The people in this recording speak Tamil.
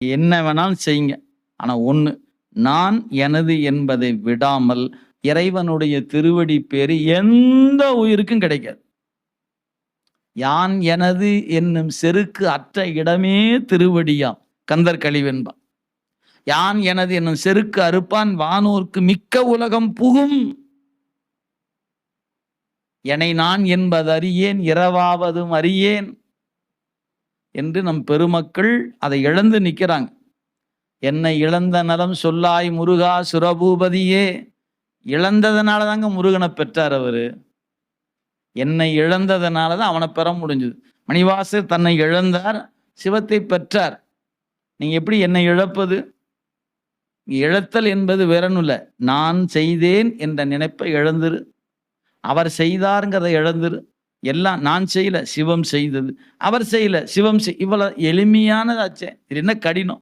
என்ன வேணாலும் செய்யுங்க. ஆனா ஒண்ணு நான் எனது என்பதை விடாமல் இறைவனுடைய திருவடி பேரு எந்த உயிருக்கும் கிடைக்காது. யான் எனது என்னும் செருக்கு அற்ற இடமே திருவடியாம் கந்தர் கழிவென்பா. யான் எனது என்னும் செருக்கு அறுப்பான் வானோர்க்கு மிக்க உலகம் புகும். என்னை நான் என்பது அறியேன் இரவாவதும் அறியேன். என்று நம் பெருமக்கள் அதை இழந்து நிற்கிறாங்க. என்னை இழந்த நலம் சொல்லாய் முருகா சுரபூபதியே. இழந்ததுனால தாங்க முருகனை பெற்றார் அவர். என்னை இழந்ததுனால தான் அவனை பெற முடிஞ்சது. மணிவாசர் தன்னை இழந்தார் சிவத்தை பெற்றார். நீங்கள் எப்படி என்னை இழப்பது? இழத்தல் என்பது வேறனும் நான் செய்தேன் என்ற நினைப்பை இழந்துரு. அவர் செய்தாருங்கிறத இழந்துரு. எல்லாம் நான் செய்யல சிவம் செய்தது. அவர் செய்யல சிவம் செய் இவ்வளவு எளிமையானதாச்சே. இது என்ன கடினம்?